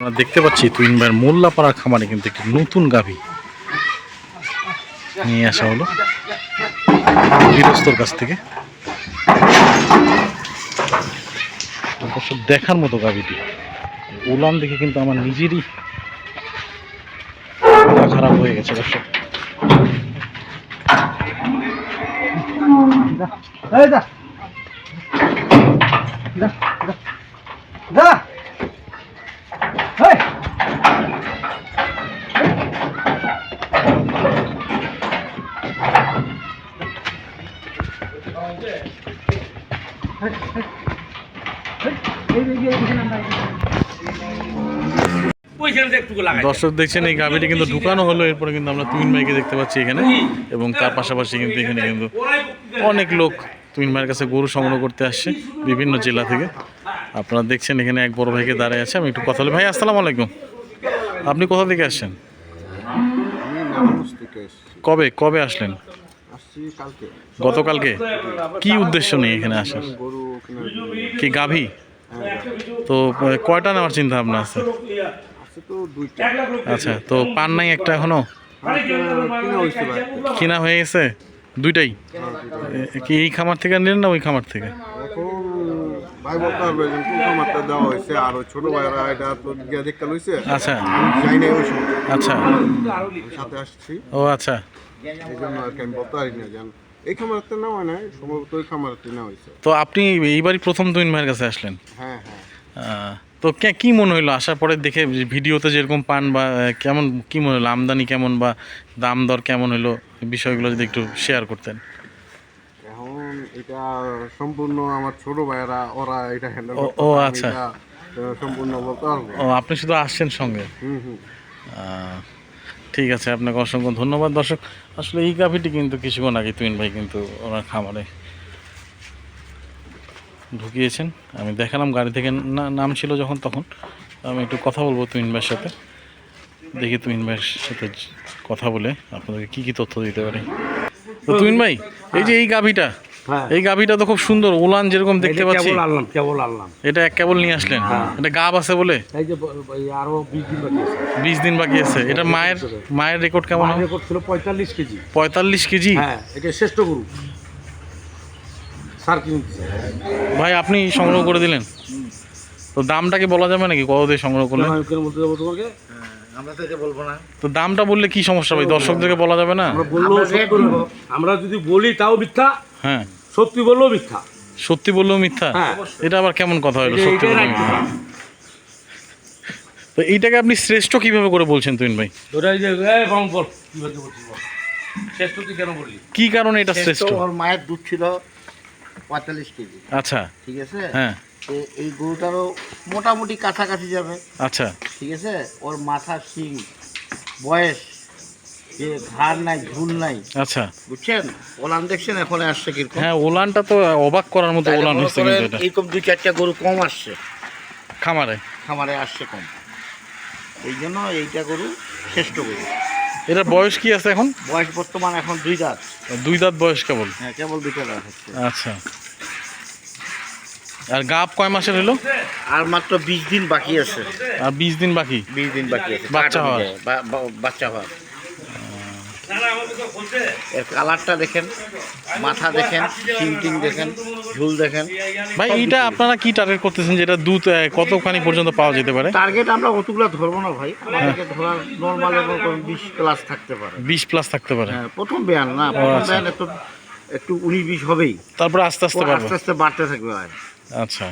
আমরা দেখতে পাচ্ছি তুইন ভাইয়ের মোল্লাপাড়ার খামারে কিন্তু একটি নতুন গাভী নিয়ে আসা হলো। কাছ থেকে। দেখার মতো গাভীটি। উলান দেখে কিন্তু আমার নিজেরই খারাপ হয়ে গেছে, দর্শক। ওইখানে একটু লাগাই দর্শক দেখছেন, এই গাভীটি কিন্তু ঢুকানো হলো, এরপরে কিন্তু আমরা তুইন ভাইকে দেখতে পাচ্ছি এখানে। এবং তার পাশাপাশি কিন্তু এখানে কিন্তু অনেক লোক তুইন ভাইয়ের কাছে গরু সংগ্রহ করতে আসছে, বিভিন্ন জেলা থেকে। আপনারা দেখছেন এখানে এক বড় ভাইকে দাঁড়ায় আছে, আমি একটু কথা বলি। ভাই, আসসালামু আলাইকুম। আপনি কোথা থেকে আসছেন। কবে কবে আসলেন? গতকালকে। কি উদ্দেশ্য নেই এখানে আসার। কি গাভী? তো, কয়টা নেওয়ার চিন্তা ভাবনা আছে? আচ্ছা তো পান নাই একটা এখনও? কিনা হয়ে গেছে? দুইটাই? কি এই খামার থেকে নিলেন না ওই খামার থেকে? ভাই বলতে পারবে যে কোন খামারটা দেওয়া হয়েছে আর ছোট ভাইরা এটা তো গিয়া দেখতে লইছে। আচ্ছা। আমি যাই নাই ওই সময়। আচ্ছা। সাথে আসছি। ও আচ্ছা। এই জন্য আর কি আমি বলতে পারি না জান এই খামারতে নেওয়া নাই সম্ভবত ওই খামারতে নেওয়া হয়েছে। তো আপনি এইবারই প্রথম তুইন ভাইয়ের কাছে আসলেন? হ্যাঁ হ্যাঁ। তো কে কি মনে হলো আসার পরে দেখে ভিডিওতে যেরকম পান বা কেমন কি মনে হলো আমদানি কেমন বা দাম দর কেমন হলো বিষয়গুলো যদি একটু শেয়ার করতেন। এখন এটা সম্পূর্ণ আমার ছোট ভাইয়েরা ওরা এটা হ্যান্ডেল ও- ও আচ্ছা। সম্পূর্ণ বলতে পারব। ও আপনি শুধু আসছেন সঙ্গে? হুম হুম। ঠিক আছে আপনাকে অসংখ্য ধন্যবাদ। দর্শক আসলে এই গাভিটি কিন্তু কিছুক্ষণ আগে তুইন ভাই কিন্তু ওনার খামারে ঢুকিয়েছেন। আমি দেখালাম গাড়ি থেকে না- নাম ছিল যখন তখন। আমি একটু কথা বলব তুইন ভাইয়ের সাথে। দেখি তুইন ভাইয়ের সাথে কথা বলে আপনাদেরকে কি কি তথ্য দিতে পারি। তো তুইন ভাই এই যে এই গাভিটা হ্যাঁ। এই গাভিটা তো খুব সুন্দর ওলান যেরকম দেখতে পাচ্ছি। কেবল আনলাম কেবল আনলাম। এটা এক কেবল নিয়ে আসলেন? এটা গাব আছে বলে? এই যে আরও বিশ দিন বাকি আছে। বিশ দিন বাকি আছে। এটা মায়ের মায়ের রেকর্ড কেমন হবে? রেকর্ড ছিল পঁয়তাল্লিশ কেজি। পঁয়তাল্লিশ কেজি? হ্যাঁ এটা শ্রেষ্ঠ গরু। ভাই আপনি সংগ্রহ করে দিলেন। তো দামটা কি বলা যাবে নাকি? কত দিয়ে সংগ্রহ করলেন? আমি বলতে যাব তোমাকে। তো দামটা বললে কি সমস্যা ভাই দর্শকদেরকে বলা যাবে না? আমরা বললেও সত্য। আমরা যদি বলি তাও মিথ্যা হ্যাঁ। সত্যি বললেও মিথ্যা। সত্যি বললেও মিথ্যা? হ্যাঁ। এটা আবার কেমন কথা হলো সত্যি এটাই বললেও রাখতে মিথ্যা। তো এইটাকে আপনি শ্রেষ্ঠ কীভাবে করে বলছেন তুইন ভাই? যে এই বল কি বলতে বলছিস বল। শ্রেষ্ঠ তুই কেন বললি? কি কারণে এটা শ্রেষ্ঠ? ওর মায়ের দুধ ছিল পঁয়তাল্লিশ কেজি। আচ্ছা। ঠিক আছে? হ্যাঁ। এই গরুটারও মোটামুটি কাছাকাছি যাবে। আচ্ছা। ঠিক আছে? ওর মাথার শিং বয়স যে ঘাড় নাই ঝুল নাই। আচ্ছা। বুঝছেন? ওলান দেখছেন এখন আসছে কীরকম? হ্যাঁ ওলানটা তো অবাক করার মতো ওলান হচ্ছে কিন্তু এটা। এইরকম দুই চারটা গরু কম আসছে। খামারে? খামারে আসছে কম। এই জন্য এইটা গরু শ্রেষ্ঠ গরু। এটার বয়স কি আছে এখন? বয়স বর্তমান এখন দুই দাঁত। দুই দাঁত বয়স কেবল? হ্যাঁ কেবল দুইটা দাঁত আচ্ছা। আর গাব কয় মাসের হলো আর মাত্র বিশ দিন বাকি আছে। আর বিশ দিন বাকি? বিশ দিন বাকি আছে। বাচ্চা হওয়ার। বাচ্চা হওয়ার। এর কালারটা দেখেন মাথা দেখেন টিং দেখেন ঝুল দেখেন। ভাই এইটা আপনারা কি টার্গেট করতেছেন যেটা দুধ কতখানি পর্যন্ত পাওয়া যেতে পারে? টার্গেট আমরা অতগুলো ধরবো না ভাই। আমাদেরকে ধরার নর্মাল বিশ প্লাস থাকতে পারে। বিশ প্লাস থাকতে পারে। হ্যাঁ প্রথম বেয়ান না প্রথম আচ্ছা। একটু একটু উনিশ বিশ হবেই। তারপরে আস্তে আস্তে আস্তে আস্তে বাড়তে থাকবে ভাই। আচ্ছা।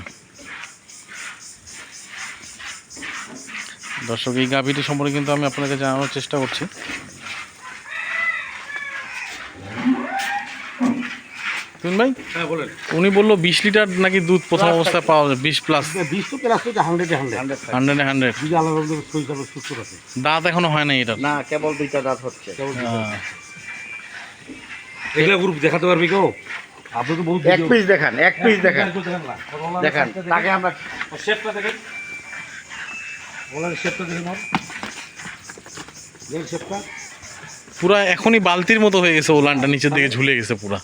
দর্শক এই গাভীটি সম্পর্কে কিন্তু আমি আপনাকে জানানোর চেষ্টা করছি। ভাই? হ্যাঁ বলেন। উনি বলল বিশ লিটার নাকি দুধ প্রথম অবস্থায় পাওয়া যায় বিশ প্লাস বিশ তো প্লাস তো হান্ড্রেড হান্ড্রেড হান্ড্রেড হান্ড্রেড যদি আলাদা আলাদা সই হিসাবে সুস্থ আছে। দাঁত এখনও হয় নাই এটার না কেবল দুইটা দাঁত হচ্ছে। আহ, এগুলা গ্রুপ দেখাতে পারবি কেউ আপনি তো বহুত এক পিস দেখান এক পিস দেখান দেখান তাকে আমরা শেপটা দেখেন বলার শেপটা দেখেন দেখেন শেপটা পুরা এখনই বালতির মতো হয়ে গেছে ওলানটা নিচের দিকে ঝুলে গেছে পুরা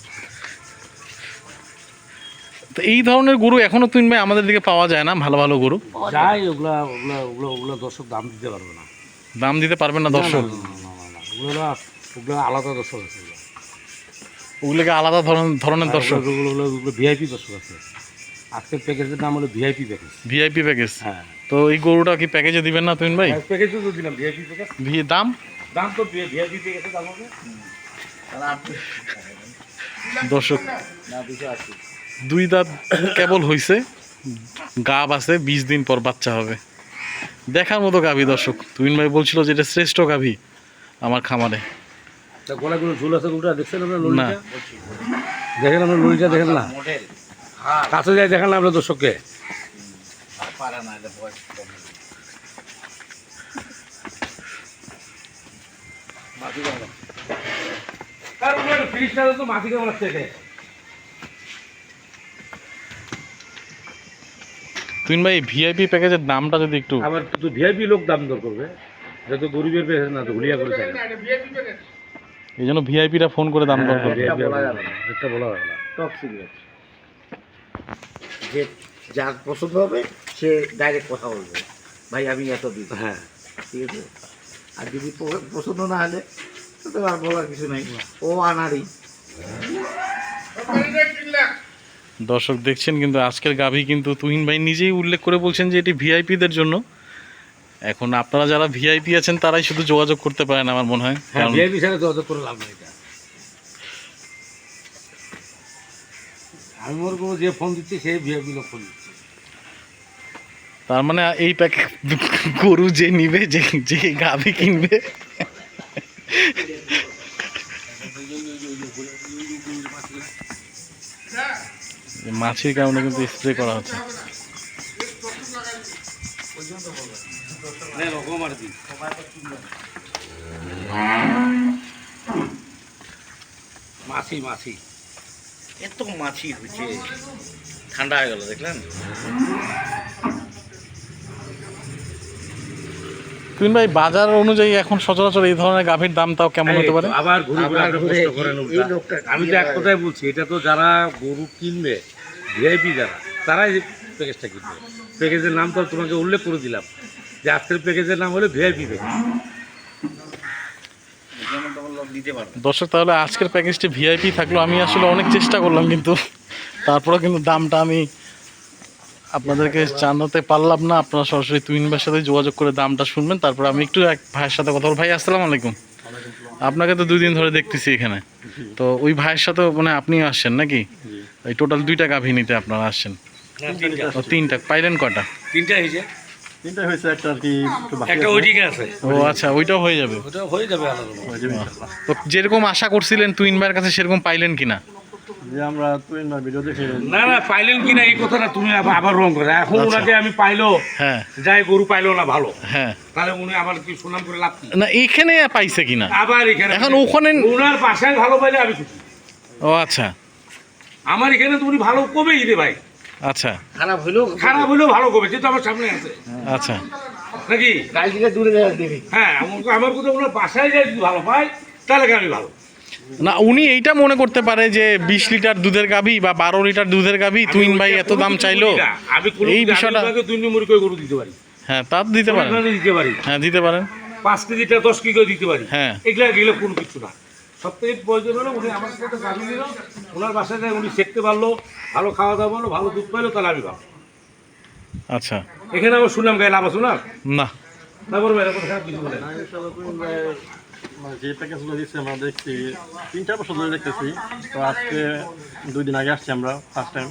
তো এই ধরনের গরু এখনও তুইন ভাই আমাদের দিকে পাওয়া যায় না ভালো ভালো গরু যাই ওগুলা ওগুলা ওগুলো ওগুলো দর্শক দাম দিতে পারবে না দাম দিতে পারবেন না দর্শক ওগুলো ওগুলো আলাদা দর্শক আছে। ওগুলোকে আলাদা ধরন- ধরনের দর্শক। ওগুলো ওগুলো ওগুলো ভিআইপি দর্শক আছে। আজকের প্যাকেজের নাম হলো ভিআইপি প্যাকেজ ভিআইপি প্যাকেজ হ্যাঁ। তো এই গরুটা কি প্যাকেজে দিবেন না তুইন ভাই? প্যাকেজও তো দিলাম ভিআইপি প্যাকেজ ভি দাম? দাম তো ভিআইপি প্যাকেজের দাম হবে। দর্শক দুই দাঁত কেবল হইছে গাব আছে বিশ দিন পর বাচ্চা হবে। দেখার মতো গাভী দর্শক তুইন ভাই বলছিল যে এটা শ্রেষ্ঠ গাভী আমার খামারে। গলাগুলো ঝুল আছে ওটা দেখছেন আপনার। লরিটা দেখেন আপনার লরিটা দেখেন না কাছে যাই দেখেন না আপনার দর্শককে পারে না এটা বয়স কম। তার উপরে ফ্রিজটা তো মাটি কেমন লাগছে একে? ভাই ভিআইপি প্যাকেজের দামটা যদি একটু আবার তো ভিআইপি লোক দাম দর করবে যত গরিবের পেয়ে না তো হুলিয়া করে চাই এই জন্য ভিআইপিরা ফোন করে দাম দর করবে। এটা বলা যাবে না। এটা বলা যাবে না। টপ সিগারেট যে যার পছন্দ হবে সে ডাইরেক্ট কথা বলবে। ভাই আমি এত দিব। হ্যাঁ। ঠিক আছে? আর যদি পছন্দ না হলে তো আর বলার কিছু নাই। ও আনারই দর্শক দেখছেন কিন্তু আজকের গাভী কিন্তু তুহিন ভাই নিজেই উল্লেখ করে বলছেন যে এটি ভিআইপিদের জন্য। এখন আপনারা যারা ভিআইপি আছেন তারাই শুধু যোগাযোগ করতে পারেন আমার মনে হয়। হ্যাঁ ভিআইপি ছাড়া তো অত করে লাভ নেই আমি মনে করব যে ফোন দিচ্ছে সেই ভিআইপি লোক ফোন দিচ্ছে। তার মানে এই প্যাক গরু যে নিবে যে যে গাভী কিনবে। এই মাছির কারণে কিন্তু স্প্রে করা হচ্ছে। মাছি মাছি। এত মাছি হয়েছে। ঠান্ডা হয়ে গেল দেখলেন? তুহিন ভাই বাজার অনুযায়ী এখন সচরাচর এই ধরনের গাভীর দাম তাও কেমন হতে পারে? আবার ঘুরে ঘুরে করেন আমি তো এক কথাই বলছি এটা তো যারা গরু কিনবে ভিআইপি যারা তারাই প্যাকেজটা কিনবে। প্যাকেজের নাম তো তোমাকে উল্লেখ করে দিলাম। যে আজকের প্যাকেজের নাম হলো ভিআইপি প্যাকেজ দর্শক তাহলে আজকের প্যাকেজটি ভিআইপি থাকল। আমি আসলে অনেক চেষ্টা করলাম কিন্তু তারপরে কিন্তু দামটা আমি আপনাদেরকে জানাতে পারলাম না। আপনারা সরাসরি তুইন ভাইয়ের সাথে যোগাযোগ করে দামটা শুনবেন। তারপর আমি একটু এক ভাইয়ের সাথে কথা বলব। ভাই আসসালামু আলাইকুম। আপনাকে তো দুই দিন ধরে দেখতেছি এখানে। তো ওই ভাইয়ের সাথে মানে আপনি আসছেন নাকি? এই টোটাল দুইটা গাভী নিতে আপনারা আসছেন। তিনটা। পাইলেন কটা তিনটা হিসেবে তিনটা হয়েছে একটা আর কি একটা ওইদিকে আছে। ও আচ্ছা ওইটাও হয়ে যাবে। ওটা হয়ে যাবে। তো যেরকম আশা করছিলেন তুইন ভাইয়ের কাছে সেরকম পাইলেন কিনা? যে আমরা তুই না ভিডিও দেখে না না পাইলেন কিনা এই কথাটা তুমি আবার আবার রং করে। এখন আচ্ছা। ওনাকে আমি পাইলো। হ্যাঁ। যাই গরু পাইলো না ভালো। হ্যাঁ। তাহলে উনি আবার কি সুনাম করে লাভ না এইখানে পাইছে কিনা? আবার এখানে এখন ওখানে ওনার বাসায় ভালো পাইলে আমি খুশি। ও আচ্ছা। আমার এখানে তুমি ভালো কবেই রে ভাই। আচ্ছা। খারাপ হইলেও খারাপ হলেও ভালো কবে যেহেতু আমার সামনে আছে। আচ্ছা। নাকি? কাল থেকে দূরে যাওয়া দেবে হ্যাঁ আমার- কোথাও ওনার বাসায় যাই ভালো পাই তাহলে আমি ভালো। না উনি এইটা মনে করতে পারে যে বিশ লিটার দুধের গাভী বা বারো লিটার দুধের গাভী তুইন ভাই এত দাম চাইলো। এই বিষয়টা দুই নম্বর করে গরু দিতে পারি। হ্যাঁ তা দিতে পারেন। দিতে পারি। হ্যাঁ দিতে পারেন। পাঁচ কেজিটা দশ কেজিও দিতে পারি। হ্যাঁ। এগুলা গেলে কোনো কিছু না। সব প্রয়োজন হলো উনি আমার সাথে গাড়ি নিল ওনার বাসায় যায় উনি শিখতে পারল ভালো খাওয়া দাওয়া পারল ভালো দুধ পাইলো তাহলে আমি ভালো। আচ্ছা। এখানে আমার শুনলাম গায়ে লাভ আছে না। খারাপ কিছু বলে। মানে যে প্যাকেজ দিচ্ছে আমরা দেখছি তিন চার বছর ধরে দেখতেছি। তো আজকে দুই দিন আগে আসছি আমরা ফার্স্ট টাইম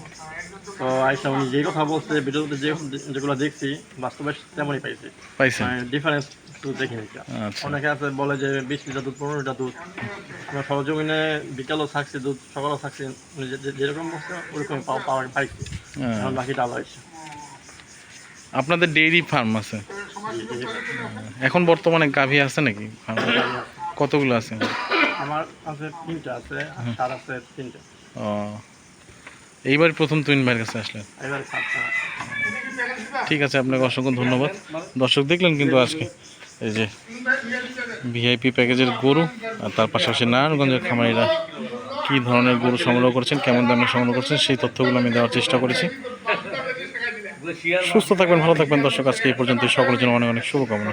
তো আইসা উনি যে কথা বলছে ভিডিওতে যে যেগুলো দেখছি বাস্তবে তেমনই পাইছি। পাইছেন? ডিফারেন্স তো দেখিনি আচ্ছা। অনেকে আছে বলে যে বিশ লিটার দুধ পনেরো লিটার দুধ। আমরা সরজমিনে বিকালও থাকছি দুধ সকালও থাকছি যে- যেরকম বলছে ওরকম পাওয়া পাইছি। হ্যাঁ। এখন বাকিটা আলো আপনাদের ডেইরি ফার্ম আছে? এখন বর্তমানে গাভী আছে নাকি? কতগুলো আছে? আমার আছে তিনটা আছে আর আছে তিনটা। ও। এইবার প্রথম তুইন ভাইয়ের কাছে আসলেন। ঠিক আছে আপনাকে অসংখ্য ধন্যবাদ। দর্শক দেখলেন কিন্তু আজকে এই যে ভিআইপি প্যাকেজের গরু আর তার পাশাপাশি নারায়ণগঞ্জের খামারিরা কী ধরনের গরু সংগ্রহ করছেন কেমন দামে সংগ্রহ করছেন সেই তথ্যগুলো আমি দেওয়ার চেষ্টা করেছি। সুস্থ থাকবেন ভালো থাকবেন দর্শক আজকে এই পর্যন্ত সকলের জন্য অনেক অনেক শুভকামনা।